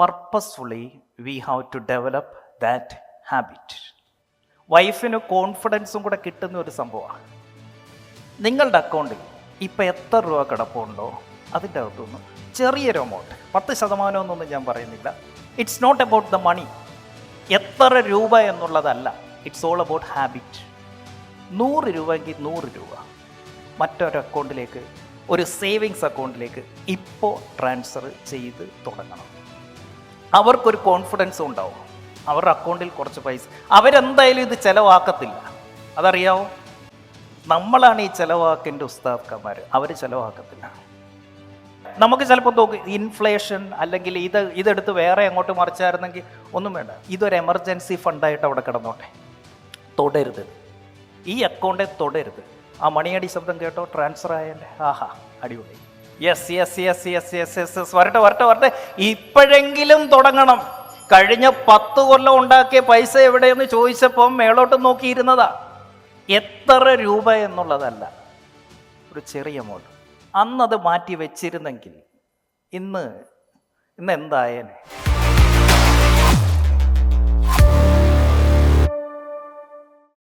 Purposefully we have to develop that habit വൈഫിന് കോൺഫിഡൻസും കൂടെ കിട്ടുന്ന ഒരു സംഭവമാണ്. നിങ്ങളുടെ അക്കൗണ്ടിൽ ഇപ്പം എത്ര രൂപ കിടപ്പുണ്ടോ അതിന്റെ അകത്തുനിന്ന് ചെറിയൊരു എമൗണ്ട് പത്ത് ശതമാനമൊന്നും ഞാൻ പറയുന്നില്ല. It's not about the money എത്ര രൂപ എന്നുള്ളതല്ല. ഇറ്റ്സ് ഓൾ അബൌട്ട് ഹാബിറ്റ് നൂറ് രൂപയെങ്കിൽ നൂറ് രൂപ. മറ്റൊരു അക്കൗണ്ടിലേക്ക് ഒരു സേവിങ്സ് അക്കൗണ്ടിലേക്ക് ഇപ്പോൾ ട്രാൻസ്ഫർ ചെയ്ത് തുടങ്ങണം. അവർക്കൊരു കോൺഫിഡൻസ് ഉണ്ടാവും. അവരുടെ അക്കൗണ്ടിൽ കുറച്ച് പൈസ. അവരെന്തായാലും ഇത് ചിലവാക്കത്തില്ല. അതറിയാവോ? നമ്മളാണ് ഈ ചിലവാക്കിന്റെ ഉസ്താദ്ക്കന്മാർ അവർ ചിലവാക്കത്തില്ല. നമുക്ക് ചിലപ്പോൾ തോക്കും ഇൻഫ്ലേഷൻ അല്ലെങ്കിൽ ഇത് ഇതെടുത്ത് വേറെ അങ്ങോട്ട് മറിച്ചായിരുന്നെങ്കിൽ ഒന്നും വേണ്ട. ഇതൊരു എമർജൻസി ഫണ്ടായിട്ട് അവിടെ കിടന്നോട്ടെ. തൊടരുത്. ഈ അക്കൗണ്ടെ തൊടരുത്. ആ മണിയടി ശബ്ദം കേട്ടോ? ട്രാൻസ്ഫർ ആയല്ലേ ആഹാ അടിപൊളി. Yes yes yes yes yes yes yes വരട്ടെ വരട്ടെ വരട്ടെ. ഇപ്പോഴെങ്കിലും തുടങ്ങണം. കഴിഞ്ഞ പത്ത് കൊല്ലം ഉണ്ടാക്കിയ പൈസ എവിടെയെന്ന് ചോദിച്ചപ്പം മേളോട്ട് നോക്കിയിരുന്നതാ. എത്ര രൂപ എന്നുള്ളതല്ല. ഒരു ചെറിയ മോട്ട് അന്നത് മാറ്റി വെച്ചിരുന്നെങ്കിൽ ഇന്ന് ഇന്ന് എന്തായേനെ?